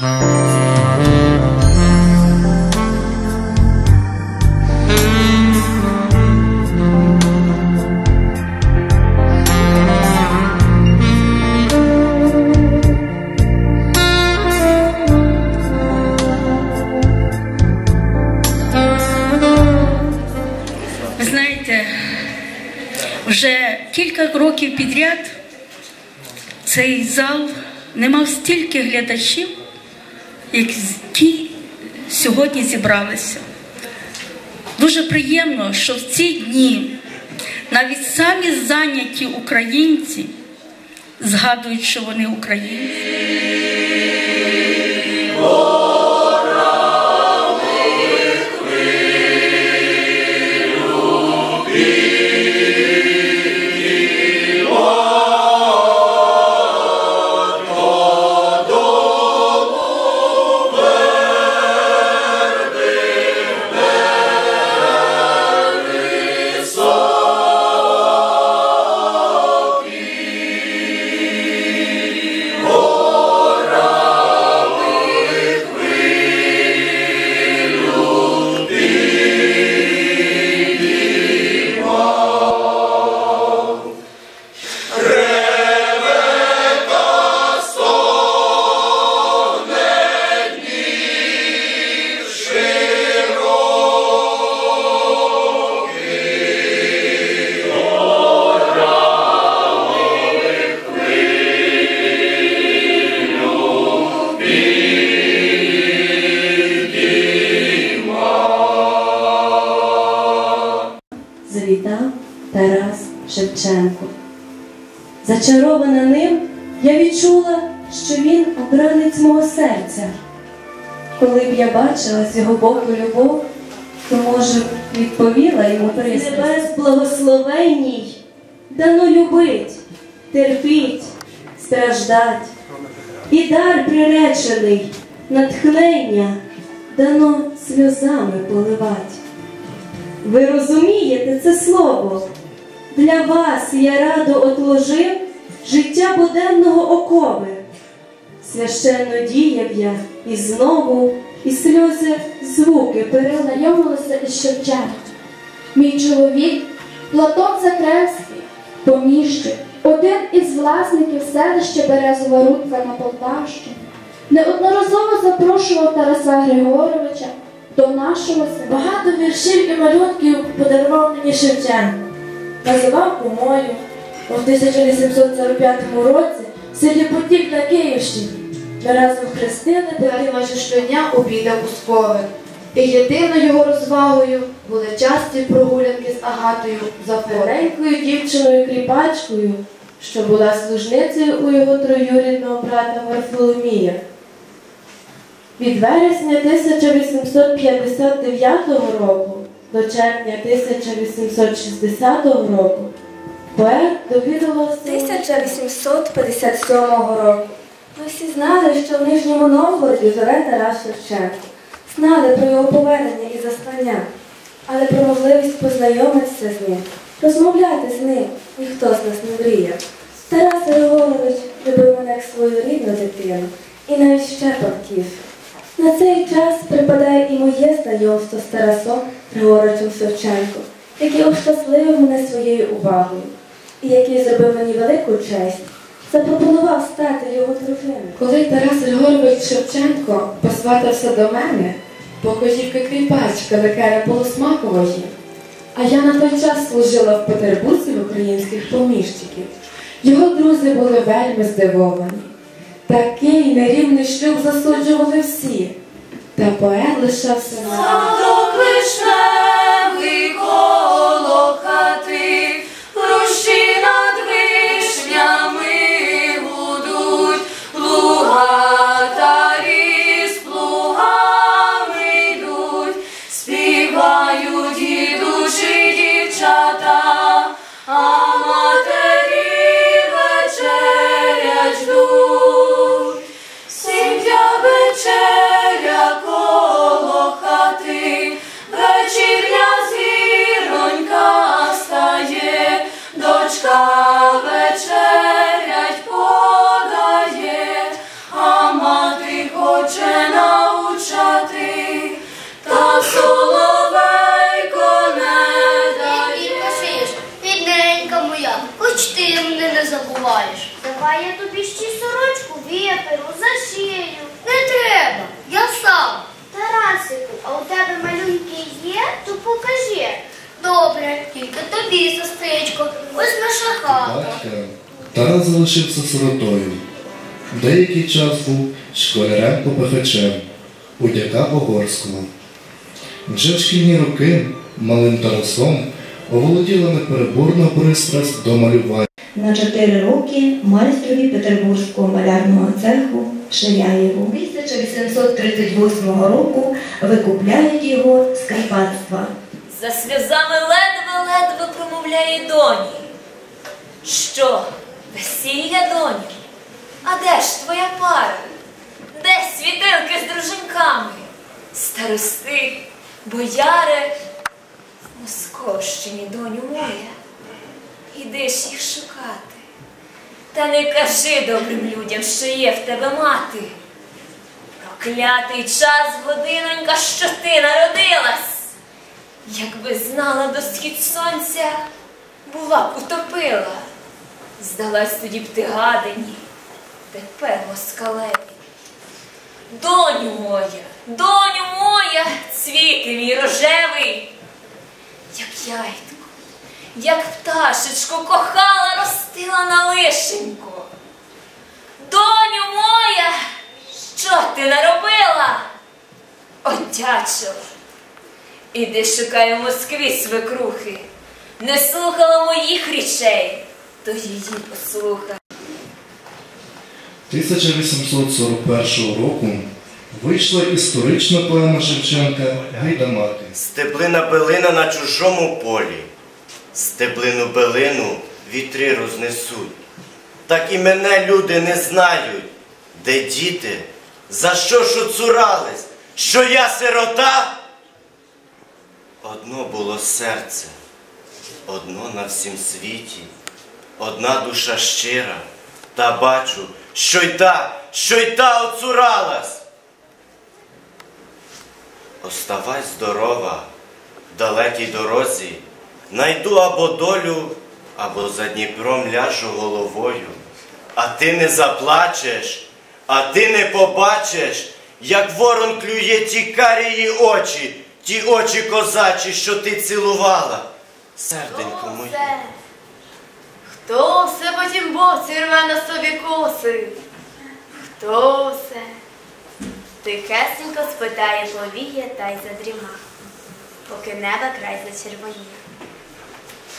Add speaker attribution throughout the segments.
Speaker 1: Ви знаєте, вже кілька років підряд цей зал не мав стільки глядачів які сьогодні зібралися. Дуже приємно, що в ці дні навіть самі зайняті українці згадують, що вони українці.
Speaker 2: Шевченко. Зачарована ним, я відчула, що він обранець мого серця. Коли б я бачила з його боку любов, то, може, відповіла йому пристрасть. Небес благословенній, дано любить, терпіть, страждать. І дар приречений, натхнення дано сльозами поливать. Ви розумієте це слово? Для вас я радо отложив життя буденного окови. Священно діяв я і знову, і сльози звуки перелив.
Speaker 3: Знайомилися із Шевченком. Мій чоловік Платон Закревський, поміщик, один із власників селища Березова Рудка на Полтавщині, неодноразово запрошував Тараса Григоровича до нашого села.
Speaker 4: Багато віршів і малюнків подарував мені Шевченко. Називав кумою. У 1845 році в селі Потік на Київщині. Ми разом хрестили
Speaker 5: Далі майже щодня обідав у скови. І єдиною його розвагою були часті прогулянки з Агатою за
Speaker 4: маленькою дівчиною кріпачкою, що була служницею у його троюрідного брата Варфоломія. Від вересня 1859 року до червня 1860 року поет довідувався
Speaker 6: 1857 року. Ми всі знали, що в Нижньому Новгороді живе Тарас Шевченко. Знали про його повернення і заслання, але про можливість познайомитися з ним, розмовляти з ним ніхто з нас не мріяв. Тарас Григорович любив мене як свою рідну дитину і навіть ще партів. На цей час припадає і моє знайомство з Тарасом Григоровичем Шевченко, який ощасливив мене своєю увагою і який зробив мені велику честь, запропонував стати його дружиною.
Speaker 5: Коли Тарас Григорович Шевченко посватався до мене, покojівки кріпачка Викаря Полосмакової, а я на той час служила в Петербурзі в українських поміщиків, його друзі були вельми здивовані. Такий нерівний шлюб засуджували всі, та поет лишався на.
Speaker 7: Krishna Тарас залишився сиротою. Деякий час був школярем попихачем у дяка Погорського. Вже в шкільні роки малим Тарасом оволоділа непереборна пристрасть до малювання.
Speaker 8: На чотири роки майстрові Петербурзького малярного цеху Ширяєву 1838 року викупляють його з кріпацтва.
Speaker 9: За сльозами ледве-ледве промовляє доні. Що, весілля, доню? А де ж твоя пара? Де світилки з дружинками? Старости, бояри, в Московщині, доню моя. Іди ж їх шукати. Та не кажи добрим людям, що є в тебе мати. Проклятий час, годинонька, що ти народилась. Якби знала до схід сонця, була б утопила. Здалась тоді б ти гадині, тепер москалеві. Доню моя, доню моя, цвіти мій рожевий, як яйтко, як пташечку кохала, ростила на лишеньку. Доню моя, що ти наробила? Отячила. Іди шукай у Москві свекрухи. Не слухала моїх річей, то її послухай.
Speaker 7: 1841 року вийшла історична поема Шевченка Гайдамаки.
Speaker 10: Стеблина белина на чужому полі, стеблину белину вітри рознесуть. Так і мене люди не знають, де діти, за що ж оцурались, що я сирота? Одно було серце, одно на всім світі, одна душа щира, та бачу, що й та, що й та оцуралась. Оставай здорова, в далекій дорозі, найду або долю, або за Дніпром ляжу головою. А ти не заплачеш, а ти не побачиш, як ворон клює ті карії очі, ті очі козачі, що ти цілувала. Серденько моє.
Speaker 11: Хто все потім боці рве на собі коси? Хто все? Тихесенько спитає повіє та й задріма, поки неба край зачервоніє.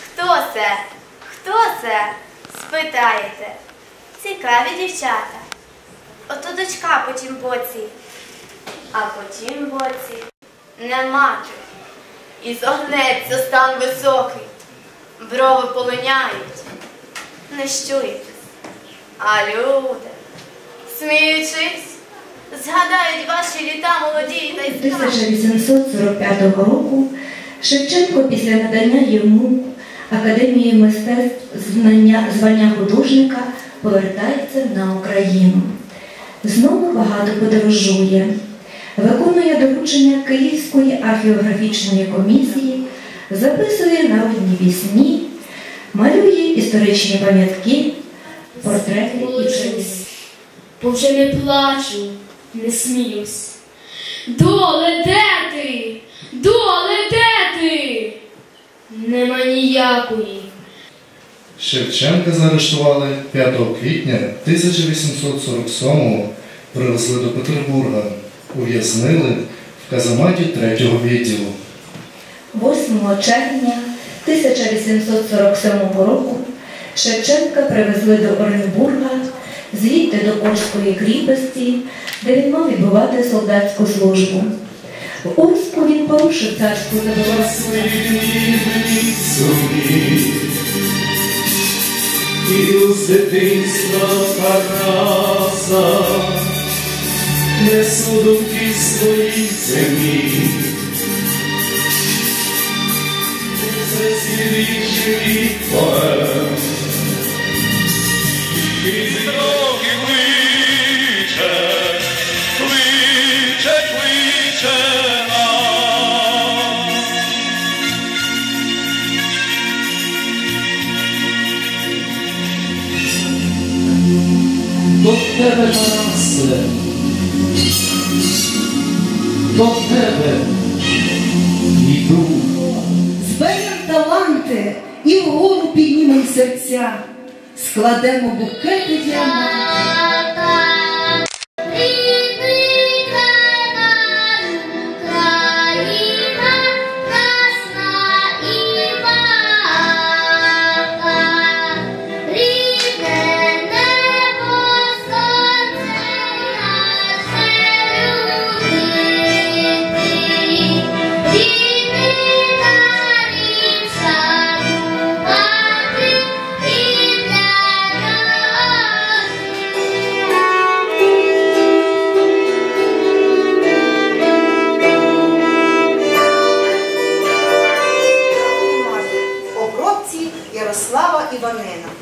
Speaker 11: Хто це? Хто це? спитаєте. Цікаві дівчата. Ото дочка по тім боці, а по тім боці не мати. І зогнеться стан високий, брови полиняють, не щуєтесь. А люди, сміючись, згадають ваші літа молоді та й скажуть.
Speaker 8: 1845 року Шевченко після надання йому Академії мистецтв знання, звання художника повертається на Україну. Знову багато подорожує, виконує доручення Київської археографічної комісії, записує народні пісні, малює історичні пам'ятки, портрети і живопис.
Speaker 12: бо вже не плачу, не сміюсь. Доле, де ти? Доле, де ти? Нема ніякої.
Speaker 7: Шевченка заарештували 5 квітня 1847-го, привезли до Петербурга, ув'язнили в казаматі 3-го відділу.
Speaker 8: 8 червня 1847 року Шевченка привезли до Оренбурга, звідти до Орської кріпості, де він мав відбувати солдатську службу. В Орську він порушив царську заборону.
Speaker 13: Іду з дитинства Тараса, несу думки свої землі.
Speaker 14: Shri Shri Shri Кладемо букети
Speaker 15: в яму. Ivanena.